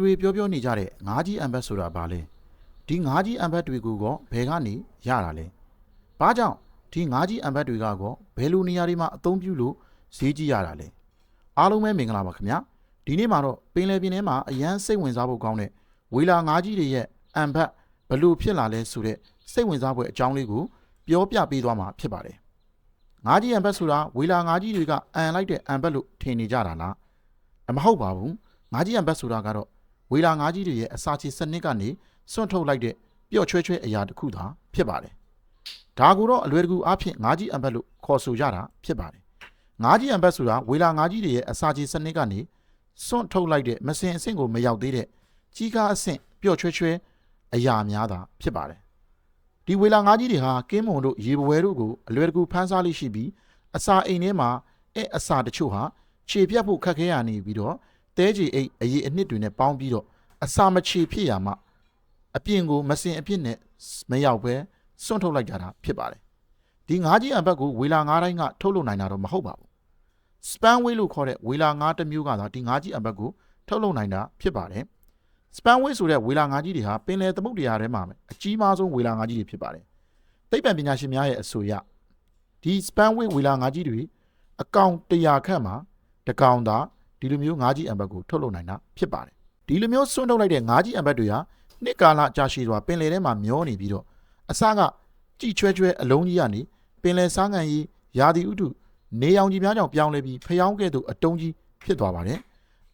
တွေပြောပြောနေကြတဲ့ငါးကြီးအံဘတ်ဆိုတာဘာလဲဒီငါးကြီးအံဘတ်တွေကိုကောဘယ်ကနေရတာလဲဘာကြောင့်ဒီငါးကြီးအံဘတ်တွေကကောဘယ်လိုနေရာတွေမှာအသုံးပြုလို့ဈေးကြီးရတာလဲအားလုံးပဲမင်္ဂလာပါခင်ဗျာဒီနေ့မှာတော့ပင်လယ်ပြင်ထဲမှာအရန်စိတ်ဝင်စားဖို့ကောင်းတဲ့ဝေလာငါးကြီးတွေရဲ့အံဘတ်ဘယ်လို့ဖြစ်လာလဲဆိုတဲ့စိတ်ဝင်စားဖို့အကြောင်းလေးကိုပြောပြပေးသွားမှာဖြစ်ပါတယ်ငါးကြီးအံဘတ်ဆိုတာဝေလာငါးကြီးတွေကအံလိုက်တဲ့အံဘတ်လို့ထင်နေကြတာလားအမဟုတ်ပါဘူးငါးကြီးအံဘတ်ဆိုတာကတော့ ဝေလာငါးကြီးတွေရဲ့အစာချေစနစ်ကနေစွန့်ထုတ်လိုက်တဲ့ပျော့ချွဲချွဲအရာတစ်ခုသာဖြစ်ပါတယ်။ဒါကိုတော့အလွယ်တကူအားဖြင့်ငါးကြီးအံဘတ်လို့ခေါ်ဆိုကြတာဖြစ်ပါတယ်။ငါးကြီးအံဘတ်ဆိုတာဝေလာငါးကြီးတွေရဲ့အစာချေစနစ်ကနေစွန့်ထုတ်လိုက်တဲ့မစင်အဆင့်ကိုမရောက်သေးတဲ့ကြီးကားအဆင့်ပျော့ချွဲချွဲအရာများသာဖြစ်ပါတယ်။ဒီဝေလာငါးကြီးတွေဟာကင်းမုံတို့ရေပွဲတို့ကိုအလွယ်တကူဖမ်းစားလိရှိပြီးအစာအိမ်ထဲမှာအဲအစာတချို့ဟာခြေပြတ်ဖို့ခက်ခဲရနေပြီးတော့ တဲကြီးအိတ်အရေးအနှစ်တွေနဲ့ပေါင်းပြီးတော့အစာမချေဖြစ်ရမှအပြင်ကိုမစင်အဖြစ်နဲ့မရောက်ပဲစွန့်ထုတ်လိုက်ကြတာဖြစ်ပါတယ်ဒီငါးကြီးအံဘက်ကိုဝေလာငါးတိုင်းကထုတ်လုပ်နိုင်တာတော့မဟုတ်ပါဘူးစပန်ဝေးလို့ခေါ်တဲ့ဝေလာငါးတစ်မျိုးကသာဒီငါးကြီးအံဘက်ကိုထုတ်လုပ်နိုင်တာဖြစ်ပါတယ်စပန်ဝေးဆိုတဲ့ဝေလာငါးကြီးတွေဟာပင်လယ်သမုဒ္ဒရာထဲမှာအကြီးမားဆုံးဝေလာငါးကြီးတွေဖြစ်ပါတယ်သိပ္ပံပညာရှင်များရဲ့အဆိုအရဒီစပန်ဝေးဝေလာငါးကြီးတွေအကောင်100ခန့်မှာတစ်ကောင်သာ ဒီလိုမျိုးငါးကြီးအံဘတ်ကိုထုတ်လုပ်နိုင်တာဖြစ်ပါတယ်ဒီလိုမျိုးစွန့်ထုတ်လိုက်တဲ့ငါးကြီးအံဘတ်တွေဟာနှစ်ကာလကြာရှည်စွာပင်လယ်ထဲမှာမျောနေပြီးတော့အစကကြည်ချွဲချွဲအလုံးကြီးကနေပင်လယ်စားငံကြီးရာသီဥတုနေအောင်ကြီးများကြောင့်ပြောင်းလဲပြီးဖျောင်းကဲ့သို့အတုံးကြီးဖြစ်သွားပါတယ်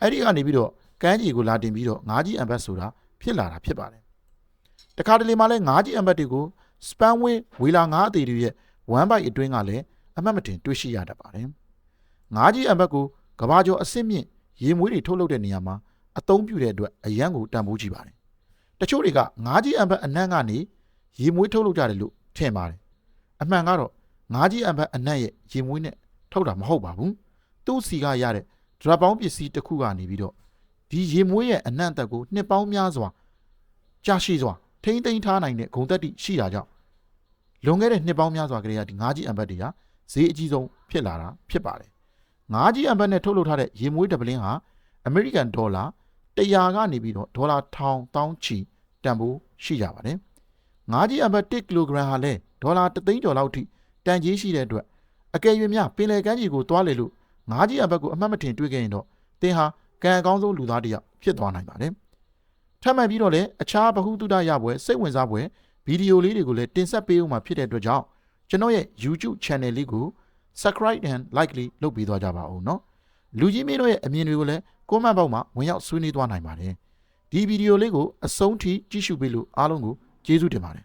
အဲ့ဒီကနေပြီးတော့ကမ်းခြေကိုလာတင်ပြီးတော့ငါးကြီးအံဘတ်ဆိုတာဖြစ်လာတာဖြစ်ပါတယ်တခါတလေမှလည်းငါးကြီးအံဘတ်တွေကိုစပန်ဝေးဝေလာငါးအသေးတွေရဲ့ဝမ်ဘိုက်အတွင်းကလည်းအမှတ်မတင်တွေ့ရှိရတတ်ပါတယ်ငါးကြီးအံဘတ်ကို ကဘာကျော်အစ်စ်မြင့်ရေမွေးတွေထုတ်လုပ်တဲ့နေရာမှာအသုံးပြုတဲ့အတွက်အရန်ကိုတန်ဖိုးကြည့်ပါတယ်။တချို့တွေကငါးကြီးအံဘတ်အနံ့ကနေရေမွေးထုတ်လုပ်ကြတယ်လို့ထင်ပါတယ်။အမှန်ကတော့ငါးကြီးအံဘတ်အနံ့ရဲ့ရေမွေးနဲ့ထုတ်တာမဟုတ်ပါဘူး။သူ့စီကရတဲ့ဒရပ်ပေါင်းပစ္စည်းတစ်ခုကနေပြီးတော့ဒီရေမွေးရဲ့အနံ့တက်ကိုနှစ်ပေါင်းများစွာကြာရှိစွာထိမ့်သိမ်းထားနိုင်တဲ့ဂုံတက်တိရှိတာကြောင့်လွန်ခဲ့တဲ့နှစ်ပေါင်းများစွာကလေးကဒီငါးကြီးအံဘတ်တွေကဈေးအကြီးဆုံးဖြစ်လာတာဖြစ်ပါတယ်။ ငါးကြီးအံဘတ်နဲ့ထုတ်လုပ်ထားတဲ့ရေမွေးတပလင်းဟာအမေရိကန်ဒေါ်လာ100ကနေပြီးတော့ဒေါ်လာ1000တောင်းချီတန်ဖိုးရှိကြပါတယ်။ငါးကြီးအံဘတ်1ကီလိုဂရမ်ဟာလည်းဒေါ်လာ3သိန်းကျော်လောက်ထိတန်ကြီးရှိတဲ့အတွက်အကယ်၍များပင်လယ်ကမ်းခြေကိုတွားလေလို့ငါးကြီးအံဘတ်ကိုအမှတ်မထင်တွေ့ခဲ့ရင်တော့သင်ဟာကံအကောင်းဆုံးလူသားတစ်ယောက်ဖြစ်သွားနိုင်ပါတယ်။ထပ်မံပြီးတော့လည်းအခြားဗဟုသုတရပွဲစိတ်ဝင်စားပွဲဗီဒီယိုလေးတွေကိုလည်းတင်ဆက်ပေးဦးမှာဖြစ်တဲ့အတွက်ကြောင့်ကျွန်တော်ရဲ့ YouTube channel လေးကို subscribe and like လေးလုပ်ပေးသွားကြပါဦးနော်လူကြီးမင်းတို့ရဲ့အမြင်တွေကိုလည်း comment box မှာဝင်ရောက်ဆွေးနွေးသွားနိုင်ပါတယ်ဒီဗီဒီယိုလေးကိုအဆုံးထိကြည့်ရှုပေးလို့အားလုံးကိုကျေးဇူးတင်ပါတယ်